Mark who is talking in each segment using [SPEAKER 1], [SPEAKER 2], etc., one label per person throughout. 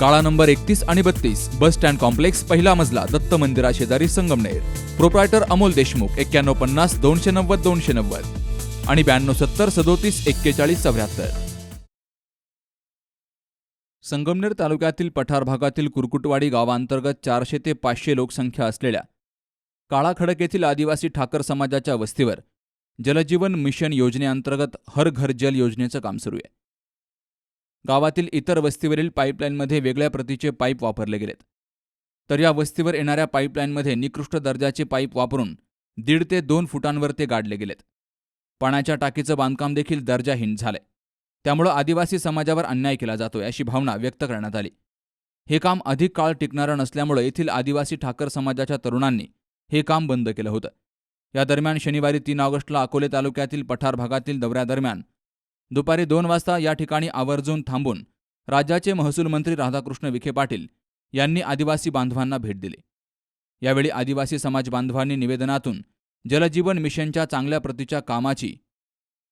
[SPEAKER 1] काळा नंबर एकतीस आणि बत्तीस बस स्टँड कॉम्प्लेक्स पहिला मजला दत्त मंदिरा शेजारी संगमनेर. प्रोप्रायटर अमोल देशमुख एक्क्याण्णव पन्नास दोनशे नव्वद दोनशे नव्वद. आणि ब्याण्णव सत्तर सदोतीस एक्केचाळीस चौऱ्याहत्तर. संगमनेर तालुक्यातील पठार भागातील कुरकुटवाडी गावांतर्गत चारशे ते पाचशे लोकसंख्या असलेल्या काळाखडक येथील आदिवासी ठाकर समाजाच्या वस्तीवर जलजीवन मिशन योजनेअंतर्गत हर घर जल योजनेचं काम सुरू आहे. गावातील इतर वस्तीवरील पाईपलाईनमध्ये वेगळ्या प्रतीचे पाईप वापरले गेलेत. तर या वस्तीवर येणाऱ्या पाईपलाईनमध्ये निकृष्ट दर्जाचे पाईप वापरून दीड ते दोन फुटांवर ते गाडले गेलेत. पाण्याच्या टाकीचं बांधकाम देखील दर्जाहीन झालंय. त्यामुळं आदिवासी समाजावर अन्याय केला जातोय अशी भावना व्यक्त करण्यात आली. हे काम अधिक काळ टिकणारं नसल्यामुळे येथील आदिवासी ठाकर समाजाच्या तरुणांनी हे काम बंद केलं होतं. या दरम्यान शनिवारी तीन ऑगस्टला अकोले तालुक्यातील पठार भागातील दौऱ्यादरम्यान दुपारी दोन वाजता या ठिकाणी आवर्जून थांबून राज्याचे महसूल मंत्री राधाकृष्ण विखे पाटील यांनी आदिवासी बांधवांना भेट दिली. यावेळी आदिवासी समाज बांधवांनी निवेदनातून जलजीवन मिशनच्या चांगल्या प्रतीच्या कामाची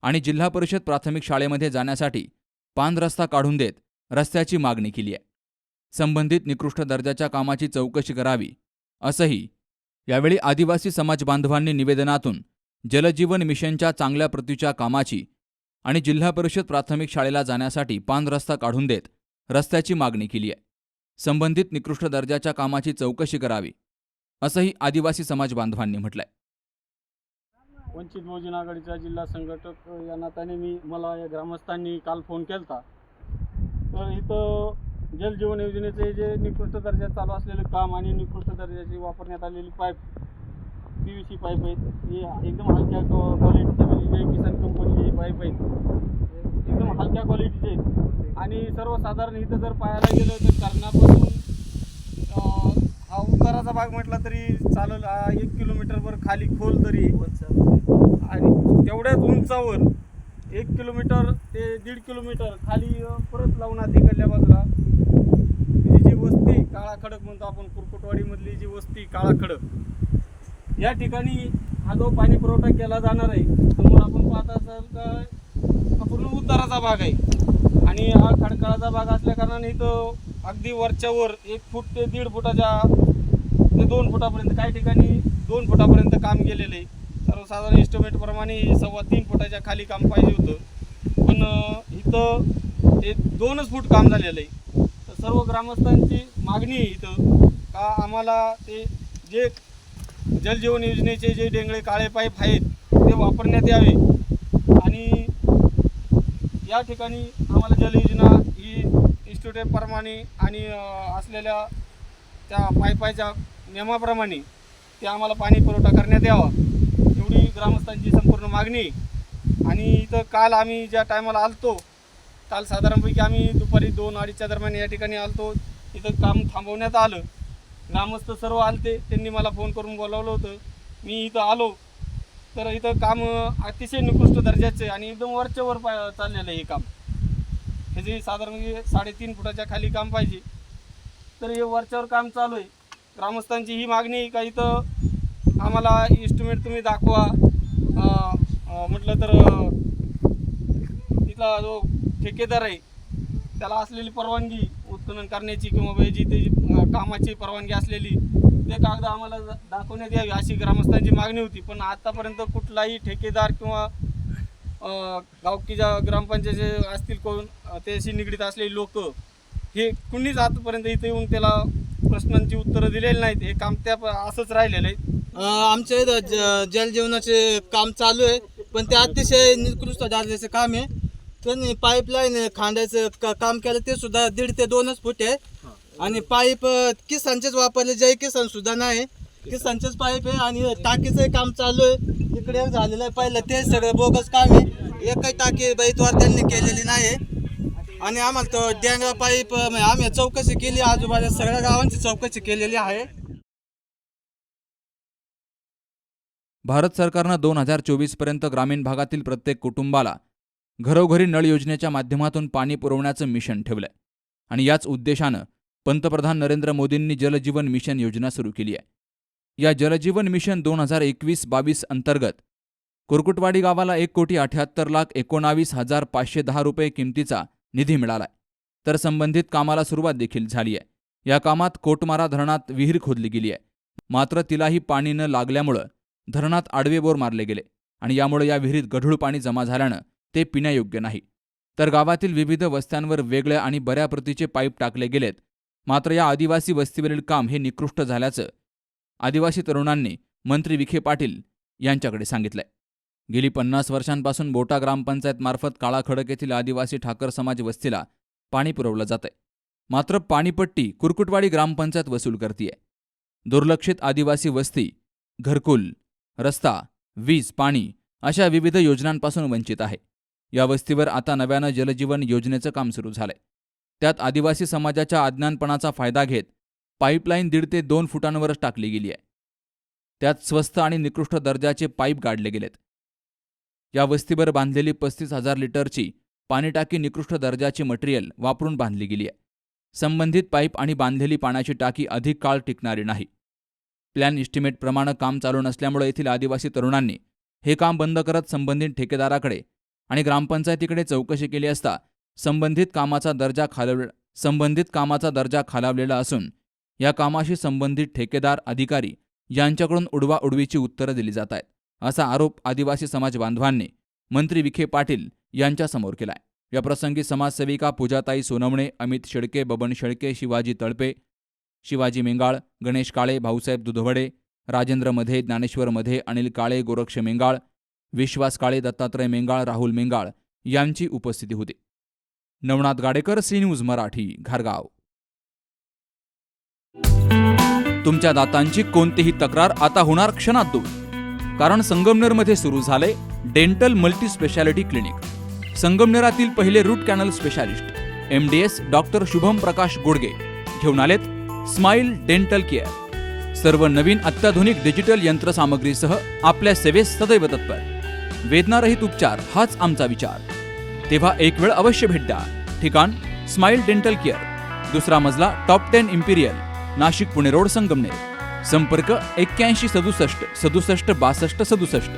[SPEAKER 1] आणि जिल्हा परिषद प्राथमिक शाळेमध्ये जाण्यासाठी पान रस्ता काढून देत रस्त्याची मागणी केली आहे. संबंधित निकृष्ट दर्जाच्या कामाची चौकशी करावी असंही यावेळी आदिवासी समाज बांधवांनी निवेदनातून जलजीवन मिशनच्या चांगल्या प्रतीच्या कामाची आणि जिल्हा परिषद प्राथमिक शाळेला जाण्यासाठी पान रस्ता काढून देत रस्त्याची मागणी केली आहे. संबंधित निकृष्ट दर्जाच्या कामाची चौकशी करावी असंही आदिवासी समाज बांधवांनी म्हटलंय.
[SPEAKER 2] वंचित बहुजन आघाडीचा जिल्हा संघटक या नात्याने मी मला या ग्रामस्थांनी काल फोन केलता. तर इथं जलजीवन योजनेचे जे निकृष्ट दर्जात चालू असलेलं काम आणि निकृष्ट दर्जाची वापरण्यात आलेली pipe P V C pipe आहेत. हे एकदम हलक्या क्वालिटीचे म्हणजे जय किसान कंपनीचे पाईप आहेत. एकदम हलक्या क्वालिटीचे आहेत. आणि सर्वसाधारण इथं जर पाहायला गेलं तर कर्णापासून हा उताराचा भाग म्हटला तरी चालेल एक किलोमीटरवर खाली खोल तरी. आणि तेवढ्याच उंचावर एक किलोमीटर ते दीड किलोमीटर खाली परत लावून तिकडल्या बाजूला. ही जी वस्ती काळा खडक म्हणतो आपण कुरकुटवाडीमधली जी वस्ती काळा खडक या ठिकाणी हा जो पाणी पुरवठा केला जाणार आहे समोर आपण पाहत असाल का हा पूर्ण उताराचा भाग आहे. आणि हा खडकाळाचा भाग असल्या कारणाने इथं अगदी वरच्यावर एक फूट ते दीड फुटाच्या ते दोन फुटापर्यंत काही ठिकाणी दोन फुटापर्यंत काम गेलेलं आहे. सर्वसाधारण एस्टिमेटप्रमाणे सव्वा तीन फुटाच्या खाली काम पाहिजे होतं. पण इथं हे दोनच फूट काम झालेलं आहे. तर सर्व ग्रामस्थांची मागणी आहे इथं का आम्हाला ते जे जलजीवन योजनेचे जे डेंगळे काळे पाईप आहेत ते वापरण्यात यावे. आणि या ठिकाणी आम्हाला जलयोजना ही इन्स्टिट्यूटप्रमाणे आणि असलेल्या त्या पाईपाच्या नियमाप्रमाणे ते आम्हाला पाणी पुरवठा करण्यात यावा. एवढी ग्रामस्थांची संपूर्ण मागणी आणि इथं काल आम्ही ज्या टायमाला आलतो काल साधारणपैकी आम्ही दुपारी दोन अडीचच्या दरम्यान या ठिकाणी आलतो. इथं काम थांबवण्यात आलं. ग्रामस्थ सर्व आलते. त्यांनी मला फोन करून बोलावलं होतं. मी इथं आलो. तर इथं काम अतिशय निकृष्ट दर्जाचे आणि एकदम वरच्या वर पा चाललेलं आहे हे काम. ह्याचे साधारण म्हणजे साडेतीन फुटाच्या खाली काम पाहिजे. तर हे वरच्यावर काम चालू आहे. ग्रामस्थांची ही मागणी आहे का इथं आम्हाला इस्टिमेट तुम्ही दाखवा. म्हटलं तर इथला जो ठेकेदार आहे त्याला असलेली परवानगी उत्खनन करण्याची किंवा जी ते कामाची परवानगी असलेली ते कागद आम्हाला दाखवण्यात यावी अशी ग्रामस्थांची मागणी होती. पण आतापर्यंत कुठलाही ठेकेदार किंवा गावकी गावकीच्या ग्रामपंचायत जे असतील कोण त्याशी निगडीत असलेली लोक हे कुणीच आतापर्यंत इथे येऊन त्याला प्रश्नांची उत्तरं दिलेली नाहीत. हे काम त्या असंच राहिलेलं आहे.
[SPEAKER 3] आमच्या इथं ज जलजीवनाचे काम चालू आहे. पण ते अतिशय निकृष्ट दर्जाचे काम आहे. त्यांनी पाईपलाईन खांडायचं क- काम केलं ते सुद्धा दीड ते दोनच फूट आहे. आणि पाईप अं, किसानचेच वापरले जय किसान सुद्धा नाही. किसानचेच पाईप आहे आणि टाकीचं काम चालू आहे. इकडे एक झालेलं आहे पहिलं ते सगळं बोगस काम आहे. एकही टाकी बैतवार त्यांनी केलेली नाही आणि आम्हाला तो डेंगरा पाईप अं, म्हणजे आम्ही चौकशी केली आजूबाजूला सगळ्या गावांची चौकशी केलेली आहे.
[SPEAKER 1] भारत सरकारनं दोन हजार चोवीसपर्यंत ग्रामीण भागातील प्रत्येक कुटुंबाला घरोघरी नळ योजनेच्या माध्यमातून पाणी पुरवण्याचं मिशन ठेवलंय. आणि याच उद्देशानं पंतप्रधान नरेंद्र मोदींनी जलजीवन मिशन योजना सुरू केली आहे. या जलजीवन मिशन दोन हजार एकवीस बावीस अंतर्गत कुरकुटवाडी गावाला एक कोटी अठ्याहत्तर लाख एकोणावीस हजार पाचशे दहा रुपये किमतीचा निधी मिळालाय. तर संबंधित कामाला सुरुवात देखील झाली आहे. या कामात कोटमारा धरणात विहीर खोदली गेली आहे. मात्र तिलाही पाणी न लागल्यामुळं धरणात आडवे बोर मारले गेले आणि यामुळे या विहिरीत गढूळ पाणी जमा झाल्यानं ते पिण्यायोग्य नाही. तर गावातील विविध वस्त्यांवर वेगळ्या आणि बऱ्या प्रतीचे पाईप टाकले गेलेत. मात्र या आदिवासी वस्तीवरील काम हे निकृष्ट झाल्याचं आदिवासी तरुणांनी मंत्री विखे पाटील यांच्याकडे सांगितलंय. गेली पन्नास वर्षांपासून बोटा ग्रामपंचायतमार्फत काळाखडक येथील आदिवासी ठाकर समाज वस्तीला पाणी पुरवलं जातंय. मात्र पाणीपट्टी कुरकुटवाडी ग्रामपंचायत वसूल करतीय. दुर्लक्षित आदिवासी वस्ती घरकुल रस्ता वीज पाणी अशा विविध योजनांपासून वंचित आहे. या वस्तीवर आता नव्यानं जलजीवन योजनेचं काम सुरू झालंय. त्यात आदिवासी समाजाच्या अज्ञानपणाचा फायदा घेत पाईपलाईन दीड ते दोन फुटांवरच टाकली गेली आहे. त्यात स्वस्त आणि निकृष्ट दर्जाचे पाईप गाडले गेलेत. या वस्तीवर बांधलेली पस्तीस हजार लिटरची पाणीटाकी निकृष्ट दर्जाची मटेरियल वापरून बांधली गेली आहे. संबंधित पाईप आणि बांधलेली पाण्याची टाकी अधिक काळ टिकणारी नाही. प्लॅन इस्टिमेटप्रमाणे काम चालू नसल्यामुळे येथील आदिवासी तरुणांनी हे काम बंद करत संबंधित ठेकेदाराकडे आणि ग्रामपंचायतीकडे चौकशी केली असता संबंधित कामाचा दर्जा खालव संबंधित कामाचा दर्जा खालावलेला असून या कामाशी संबंधित ठेकेदार अधिकारी यांच्याकडून उडवाउडवीची उत्तरं दिली जात आहेत असा आरोप आदिवासी समाज बांधवांनी मंत्री विखे पाटील यांच्यासमोर केलाय. याप्रसंगी समाजसेविका पूजाताई सोनवणे अमित शेळके बबन शेळके शिवाजी तळपे शिवाजी मेंगाळ गणेश काळे भाऊसाहेब दुधवडे राजेंद्र मधे ज्ञानेश्वर मधे अनिल काळे गोरक्ष मेंगाळ विश्वास काळे दत्तात्रय मेंगाळ राहुल मेंगाळ यांची उपस्थिती होती. नवनाथ गाडेकर सी न्यूज मराठी घारगाव. तुमच्या दातांची कोणतीही तक्रार आता होणार क्षणात दूर. कारण संगमनेरमध्ये सुरू झाले डेंटल मल्टी स्पेशालिटी क्लिनिक. संगमनेरातील पहिले root canal specialist M D S doctor Shubham Prakash Godge घेऊन आलेत स्माइल डेंटल केअर. सर्व नवीन अत्याधुनिक डिजिटल यंत्रसामग्रीसह आपल्या सेवेस सदैव तत्पर. वेदनारहित उपचार हाच आमचा विचार. तेव्हा एक वेळ अवश्य भेट द्या. ठिकाण स्माइल डेंटल केअर. दुसरा मजला top ten imperial. Nashik Pune road Sangamner. संपर्क एक्क्याऐंशी सदुसष्ट सदुसष्ट बासष्ट सदुसष्ट.